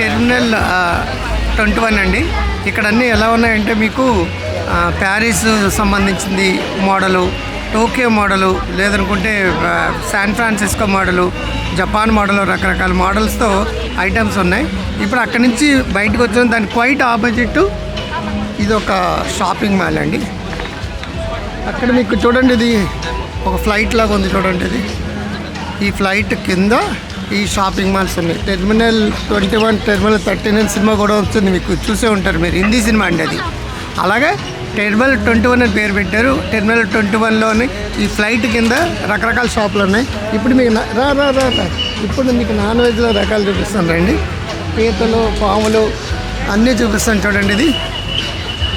Terminal twenty one అండి. ఇక్కడ అన్నీ ఎలా ఉన్నాయంటే మీకు ప్యారిస్ సంబంధించింది మోడలు టోక్యో మోడలు లేదనుకుంటే San Francisco model Japan model రకరకాల మోడల్స్తో ఐటమ్స్ ఉన్నాయి. ఇప్పుడు అక్కడి నుంచి బయటకు వచ్చిన దాని క్వైట్ ఆపోజిట్ ఇది ఒక షాపింగ్ మాల్ అండి. అక్కడ మీకు చూడండి ఇది ఒక ఫ్లైట్ లాగా ఉంది చూడండి ఇది. ఈ ఫ్లైట్ కింద ఈ షాపింగ్ మాల్స్ ఉన్నాయి terminal twenty one terminal thirty nine cinema కూడా వస్తుంది. మీకు చూసే ఉంటారు మీరు. హిందీ సినిమా అండి అది. అలాగే టెర్మినల్ ట్వంటీ వన్ అని పేరు పెట్టారు. టెర్మినల్ ట్వంటీ వన్లోని ఈ ఫ్లైట్ కింద రకరకాల షాపులు ఉన్నాయి. ఇప్పుడు మీకు రా రా రా రా. ఇప్పుడు మీకు నాన్ వెజ్లో రకాలు చూపిస్తాను రండి. పీతలు పాములు అన్నీ చూపిస్తాను చూడండి ఇది.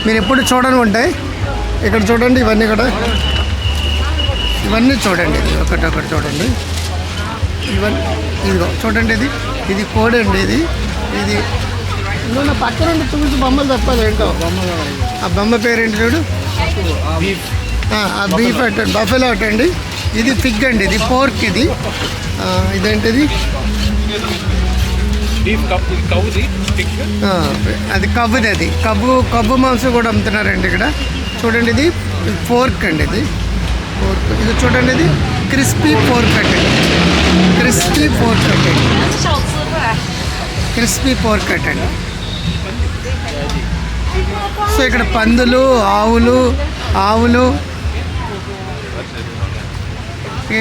మీరు ఎప్పుడు చూడని ఉంటాయి. ఇక్కడ చూడండి ఇవన్నీ కూడా. ఇవన్నీ చూడండి. ఇది ఒకటి ఒకటి చూడండి. ఇవన్నీ ఇదిగో చూడండి ఇది. ఇది కోడి అండి ఇది. ఇది నువ్వు నా పక్కన ఉండి చూసి బొమ్మలు చెప్పాలి ఏంటో. ఆ బొమ్మ పేరేంటి చూడు? ఆ, ఆ బీఫ్ అటండి బఫెలో అటండి ఇది ఫిగ్ అండి ఇది పోర్క్ ఇది. ఇదేంటిది? బీఫ్ కప్పు కవ్వుది స్టిక్ ఆ, అది కవ్వుది అది. కవ్వు కవ్వు మాంసం కూడా అమ్ముతున్నారండి ఇక్కడ. చూడండి ఇది ఫోర్క్ అండి ఇది. ఫోర్క్. ఇది చూడండి ఇది. Crispy pork cut crispy pork cut crispy pork cut అండి సో ఇక్కడ పందులు ఆవులు ఆవులు.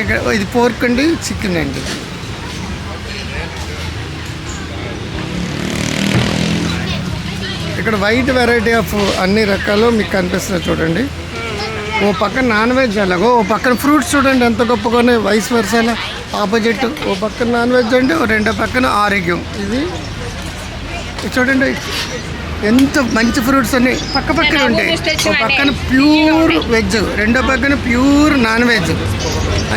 ఇక్కడ ఇది పోర్క్ అండి చికెన్ అండి. ఇక్కడ వైట్ వెరైటీ ఆఫ్ అన్ని రకాలు మీకు కనిపిస్తున్నాయి చూడండి. ఓ పక్కన నాన్ వెజ్ అలాగో ఓ పక్కన ఫ్రూట్స్ చూడండి ఎంత గొప్పగానే వైస్ వర్సాల ఆపోజిట్ ఓ పక్కన నాన్ వెజ్ అండి ఓ రెండో పక్కన ఆరోగ్యం. ఇది చూడండి ఎంత మంచి ఫ్రూట్స్ అన్ని. పక్క పక్కన ఉంటాయి ఓ పక్కన ప్యూర్ వెజ్ రెండో పక్కన ప్యూర్ నాన్ వెజ్.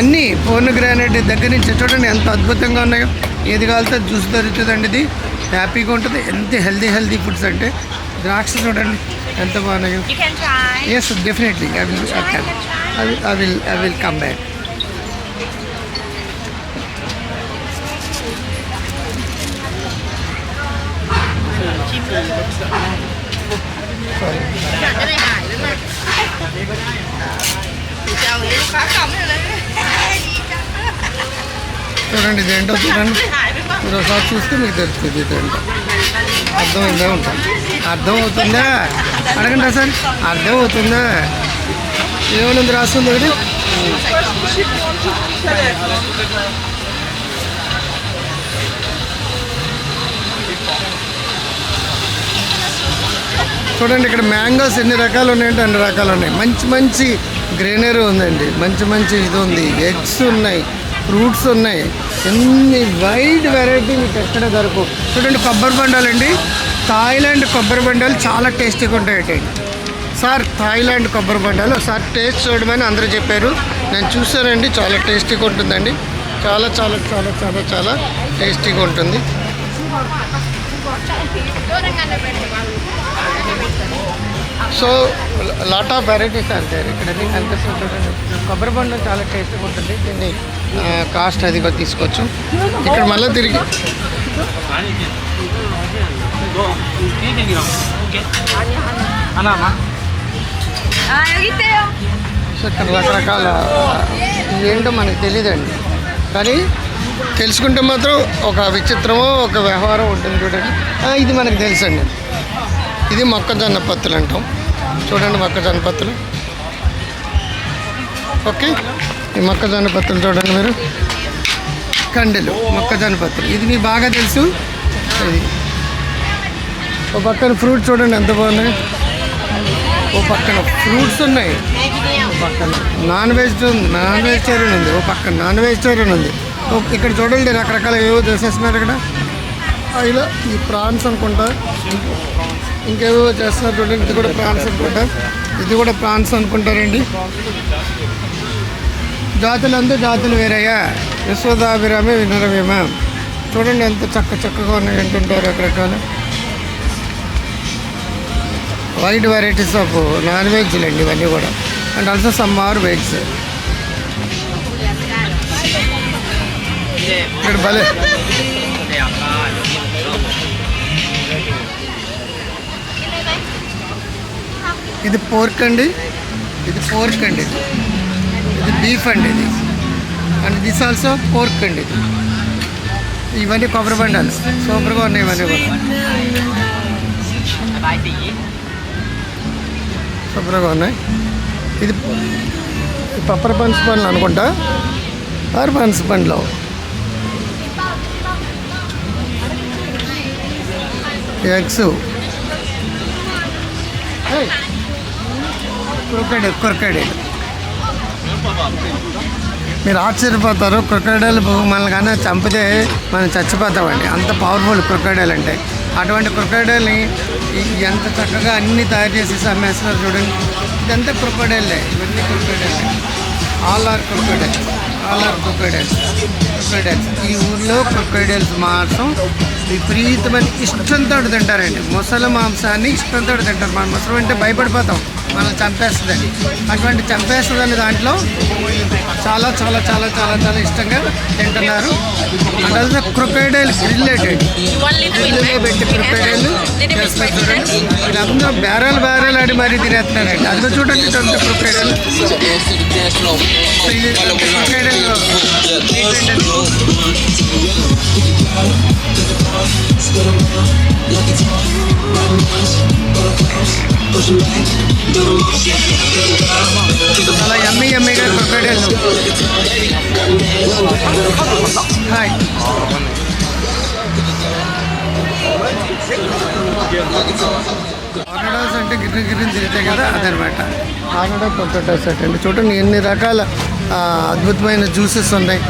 అన్నీ ఫోన్ గ్రానైట్ దగ్గర నుంచి చూడండి ఎంత అద్భుతంగా ఉన్నాయో. ఏది కావాలితే జ్యూస్ దొరుకుతుందండి ఇది. హ్యాపీగా ఉంటుంది. ఎంత హెల్దీ హెల్దీ ఫుడ్స్ అంటే. Draksha. You can try. Yes, definitely. I will. I can. I will. I will, I will come back. Sorry. อยากจะได้หายเลยมั้ยจะเอาลูกค้ากลับเลยดีจัง చూడండి చూడండి ఒకసారి చూస్తే మీకు తెలుస్తుంది ఇదేంటో అర్థమైందా? ఉంటాం అర్థం అవుతుందా అడగండి సార్. అర్థం అవుతుందా ఏమైనా రాస్తుంది ఒకటి. చూడండి ఇక్కడ మ్యాంగోస్ ఎన్ని రకాలు ఉన్నాయంటే అన్ని రకాలు ఉన్నాయి. మంచి మంచి గ్రీనరీ ఉందండి. మంచి మంచి ఇది ఉంది. ఎగ్స్ ఉన్నాయి. ఫ్రూట్స్ ఉన్నాయి. ఎన్ని వైడ్ వెరైటీ మీకు ఎక్కడ దొరకవు. చూడండి కొబ్బరి బండాలండి. థాయిలాండ్ కొబ్బరి బండాలు చాలా టేస్టీగా ఉంటాయి సార్ థాయిలాండ్ కొబ్బరి బండాలు ఒకసారి టేస్ట్ చూడమని అందరూ చెప్పారు. నేను చూసానండి చాలా టేస్టీగా ఉంటుందండి. చాలా చాలా చాలా చాలా చాలా టేస్టీగా ఉంటుంది. So lot of varieties are there ఇక్కడ అన్ని కనిపిస్తుంది కొబ్బరి బొండం చాలా టేస్ట్ ఉంటుంది. దీన్ని కాస్ట్ అదిగా తీసుకోవచ్చు. ఇక్కడ మళ్ళీ తిరిగి. సో ఇక్కడ రకరకాల ఏంటో మనకు తెలియదండి కానీ తెలుసుకుంటే మాత్రం ఒక విచిత్రమో ఒక వ్యవహారం ఉంటుంది చూడండి. ఇది మనకు తెలుసండి. ఇది మొక్కజొన్న పత్తులు అంటాం. చూడండి మొక్కజొన్న పత్తులు. ఓకే? ఈ మొక్కజొన్న పత్తులు చూడండి మీరు. కండెలు మొక్కజొన్న పత్తులు. ఇది మీకు బాగా తెలుసు. ఇది. ఓ పక్కన ఫ్రూట్ చూడండి ఎంత బాగున్నాయి. ఓ పక్కన ఫ్రూట్స్ ఉన్నాయి. ఓ పక్కన నాన్ వెజ్ ఉంది. నాన్ వెజిటేరియన్ ఉంది. ఓ పక్కన నాన్ వెజిటేరియన్ ఉంది. ఇక్కడ చూడండి రకరకాల ఏవో చేసేస్తున్నారు ఇక్కడ. ఆ, ఇలా ఈ ప్రాన్స్ అనుకుంటా. ఇంకేవో చేస్తున్నారు చూడండి ఇది కూడా ప్రాన్స్ అనుకుంటా. ఇది కూడా ప్రాన్స్ అనుకుంటారండి. జాతులంతా జాతులు వేరయ్యా. విశ్వదాభిరామే వినరమేమా చూడండి ఎంత చక్క చక్కగా ఉన్నాయి అంటుంటారు రకరకాల. వైడ్ వెరైటీస్ ఆఫ్ నాన్ వెజ్లు అండి ఇవన్నీ కూడా. And also some are veg ఇక్కడ ఇది పోర్క్ అండి. ఇది పోర్క్ అండి ఇది. ఇది బీఫ్ అండి ఇది. అండ్ దిస్ ఆల్సో పోర్క్ అండి ఇది. ఇవన్నీ కొబ్బరి బండాలు. సూపర్గా ఉన్నాయి ఇవన్నీ కూడా. సూపర్గా ఉన్నాయి. ఇది పప్పర పన్స్ పండ్లు అనుకుంటా. పప్పర పన్స్ పండ్లు ఎగ్స్. Crocodile crocodile. మీరు ఆశ్చర్యపోతారు క్రొకడైల్ మనల్ని కానీ చంపితే మనం చచ్చిపోతామండి. అంత పవర్ఫుల్ క్రొకడైల్ అంటే. అటువంటి క్రొకడైల్ని ఎంత చక్కగా అన్ని తయారు చేసి అమ్మేస్తున్నారు చూడండి. ఇదంతా క్రొకడైల్లే ఇవన్నీ crocodile. All are crocodile. All are crocodiles crocodiles ఈ ఊర్లో క్రొకడైల్స్ మాంసం విపరీతమైన ఇష్టంతో తింటారండి. ముసలి మాంసాన్ని ఇష్టంతో తింటారు. మన ముసలం అంటే భయపడిపోతాం. మనల్ని చంపేస్తుందని. అటువంటి చంపేస్తుందని దాంట్లో చాలా చాలా చాలా చాలా చాలా ఇష్టంగా తింటున్నారు. అండ్ ఆల్సో క్రొకైడైల్ రిలేటెడ్ పెట్టి క్రొకైడైల్ వీళ్ళందరూ బ్యారెల్ బ్యారెల్ ఆడి మరీ తినేస్తున్నారండి. అందులో చూడండి ఇదంతా క్రొకైడైల్ చాలా ఎమ్మి ఎమ్మిగా ఆర్నడాస్ అంటే కదా అదనమాట. ఆర్నడా పొటాటో సెట్ అండి చూడండి ఎన్ని రకాల అద్భుతమైన జ్యూసెస్ ఉన్నాయి.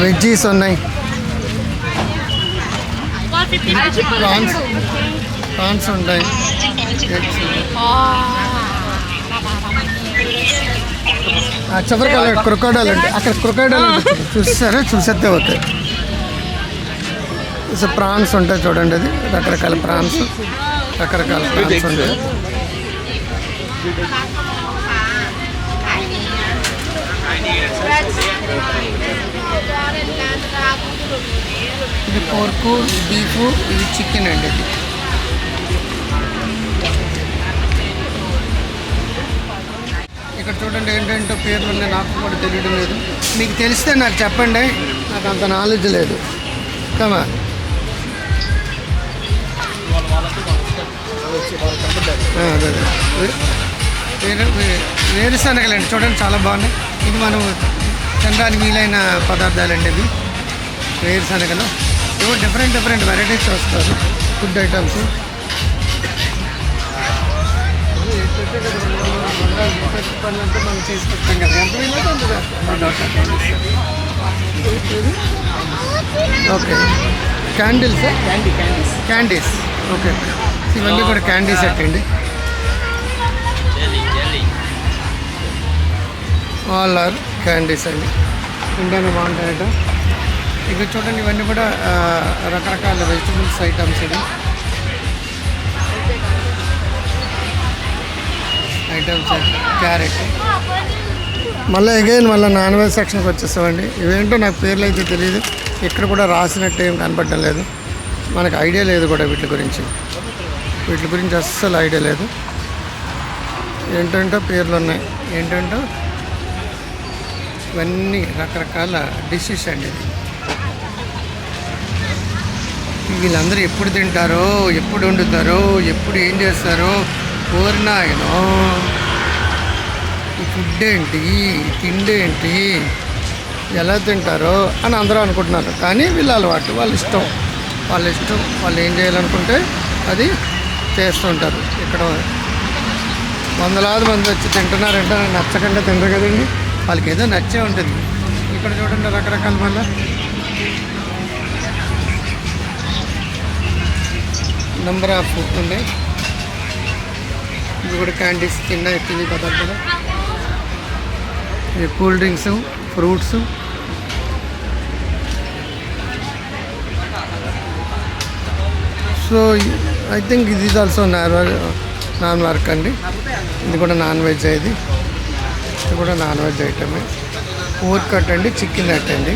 వెజ్జీస్ ఉన్నాయి. ప్రాన్స్ ప్రాన్స్ ఉంటాయి. ఉన్నాయి. ఆ, చివరికి అక్కడ క్రొకోడైల్ అంటే అక్కడ క్రొకోడైల్ ఉంటుంది చూసారా? చూసేస్తే అవుతాయి సో ప్రాన్స్ ఉంటాయి చూడండి అది. రకరకాల ప్రాన్స్. రకరకాల ఉంటాయి ఇది పోర్కు బీఫ్ ఇది చికెన్ అండి ఇది. ఇక్కడ చూడండి ఏంటంటే పేర్లు ఉన్నాయి నాకు కూడా తెలియడం లేదు. మీకు తెలిస్తే నాకు చెప్పండి నాకు అంత నాలెడ్జ్ లేదు. కమా వేరుశనగలండి చూడండి చాలా బాగున్నాయి. ఇది మనం తినడానికి వీలైన పదార్థాలండి ఇవి వేరుశనగలు ఏవో డిఫరెంట్ డిఫరెంట్ వెరైటీస్ వస్తారు ఫుడ్ ఐటమ్స్ మనం చేసి కదా ఎంత వీలైతే. Okay. Candles candy candies candies okay ఇవన్నీ కూడా క్యాండీస్ అండి ఆల్ ఆర్ క్యాండీస్ అండి ఇండియాలో బాగుంటాయట. ఇక్కడ చూడండి ఇవన్నీ కూడా రకరకాల వెజిటబుల్స్ ఐటమ్స్ ఇవి. ఐటమ్స్ క్యారెట్ మళ్ళీ అగైన్ మళ్ళీ నాన్ వెజ్ సెక్షన్కి వచ్చేస్తామండి. ఇవేంటో నాకు పేర్లు అయితే తెలియదు. ఇక్కడ కూడా రాసినట్టు ఏం కనపడడం లేదు. మనకు ఐడియా లేదు కూడా వీటి గురించి. వీటి గురించి అస్సలు ఐడియా లేదు. ఏంటంటో పేర్లు ఉన్నాయి. ఏంటంటో? ఇవన్నీ రకరకాల డిషెస్ అండి ఇది. వీళ్ళందరూ ఎప్పుడు తింటారో ఎప్పుడు వండుతారో ఎప్పుడు ఏం చేస్తారో కోరినాయనో ఈ ఫుడ్ ఏంటి? తిండి ఏంటి? ఎలా తింటారో అని అందరూ అనుకుంటున్నారు. కానీ వీళ్ళ అలవాటు వాళ్ళ ఇష్టం. వాళ్ళ ఇష్టం వాళ్ళు ఏం చేయాలనుకుంటే అది చేస్తుంటారు ఇక్కడ వందలాది మంది వచ్చి తింటున్నారంటే నచ్చకుండా తినరు కదండి. వాళ్ళకి ఏదో నచ్చే ఉంటుంది. ఇక్కడ చూడండి రకరకాల మళ్ళీ నెంబర్ ఆఫ్ ఫుడ్ ఉన్నాయి ఇవి కూడా క్యాండీస్ తిన్న తినే పదార్థాలు. Cool drinks fruits. So I think ఇది is also non non work అండి. ఇది కూడా నాన్ వెజ్ ఇది. ఇది కూడా నాన్ వెజ్ ఐటమే ఊర్ కట్ అండి చికెన్ కట్ అండి.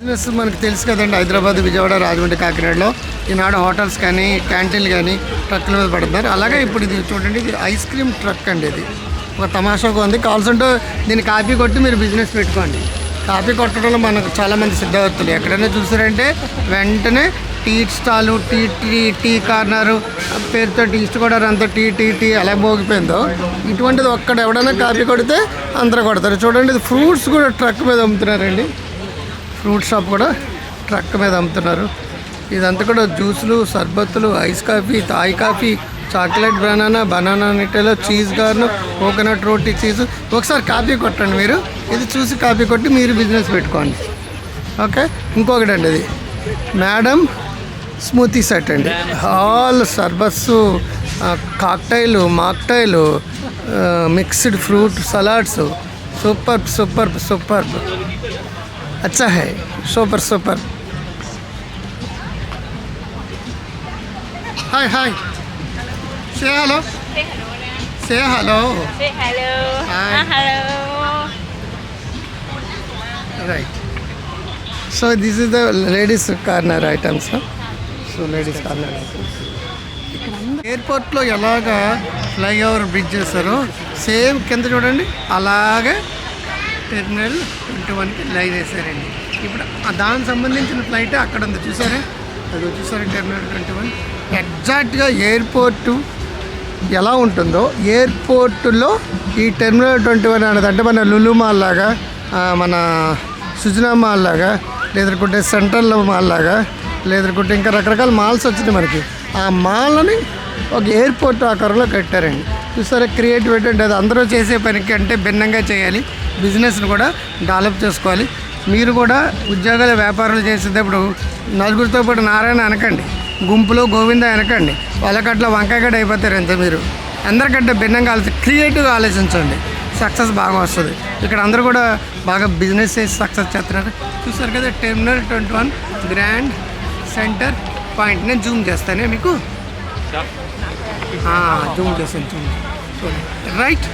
బిజినెస్ మనకు తెలుసు కదండి హైదరాబాద్ విజయవాడ రాజమండ్రి కాకినాడలో ఈనాడు హోటల్స్ కానీ క్యాంటీన్లు కానీ ట్రక్కుల మీద పడుతున్నారు. అలాగే ఇప్పుడు ఇది చూడండి ఇది ఐస్ క్రీమ్ ట్రక్ అండి ఇది. ఒక తమాషాగా ఉంది. కావాల్సింటే దీన్ని కాపీ కొట్టి మీరు బిజినెస్ పెట్టుకోండి. కాపీ కొట్టడంలో మనకు చాలామంది సిద్ధవత్తులు ఎక్కడైనా చూసారంటే వెంటనే tea stall tea tea tea corner పేరుతో టీ కూడా అంతా టీ టీ టీ ఎలా మోగిపోయిందో. ఇటువంటిది ఒక్కడ ఎవడైనా కాపీ కొడితే అందరూ కొడతారు. చూడండి ఇది ఫ్రూట్స్ కూడా ట్రక్ మీద అమ్ముతున్నారండి. ఫ్రూట్ షాప్ కూడా ట్రక్ మీద అమ్ముతున్నారు. ఇదంతా కూడా జ్యూసులు సర్బత్తులు ice coffee Thai coffee chocolate banana banana నిట్టలో cheese గార్ను కోకోనట్ రోటీ చీజ్. ఒకసారి కాపీ కొట్టండి మీరు. ఇది చూసి కాపీ కొట్టి మీరు బిజినెస్ పెట్టుకోండి. ఓకే? ఇంకొకటి అండి ఇది మేడం స్మూతీ సెట్ అండి. All సర్బస్సు cocktail mocktail mixed fruit salads. Super super super. అచ్చా high. Super super. Hi hi say hello say hello right so this is the ladies corner items so ladies corner items ఎయిర్పోర్ట్లో ఎలాగా flyover bridge చేస్తారో same కింద చూడండి. అలాగే terminal twenty వన్కి line వేసారండి ఇప్పుడు దానికి సంబంధించిన ఫ్లైట్ అక్కడ ఉంది. చూసారా? అది వచ్చేసారి టెర్మినల్ ట్వంటీ వన్. ఎగ్జాక్ట్గా ఎయిర్పోర్టు ఎలా ఉంటుందో ఎయిర్పోర్టులో ఈ టెర్మినల్ ట్వంటీ వన్ అనేది అంటే మన లులు మాల్ లాగా మన సుజనా మాల్ లాగా లేదనుకుంటే సెంట్రల్ మాల్ లాగా లేదనుకుంటే ఇంకా రకరకాల మాల్స్ వచ్చినాయి మనకి. ఆ మాల్ని ఒక ఎయిర్పోర్ట్ ఆకారంలో కట్టారండి. చూసారా క్రియేటివిటీ అంటే అది అందరూ చేసే పనికి అంటే భిన్నంగా చేయాలి. బిజినెస్ని కూడా డెవలప్ చేసుకోవాలి. మీరు కూడా ఉద్యోగాల వ్యాపారాలు చేసేటప్పుడు నలుగురితో పాటు నారాయణ అనకండి. గుంపులో గోవింద అనకండి వాళ్ళకట్లా వంకాయగడ్డ అయిపోతారు అంతే మీరు. అందరికంటే భిన్నంగా ఆలోచి క్రియేటివ్గా ఆలోచించండి. సక్సెస్ బాగా వస్తుంది. ఇక్కడ అందరూ కూడా బాగా బిజినెస్ చేసి సక్సెస్ చేస్తున్నారు. చూసారు కదా terminal twenty one grand centre point. నేను జూమ్ చేస్తానే మీకు? జూమ్ చేస్తాను జూమ్ చూడండి. రైట్.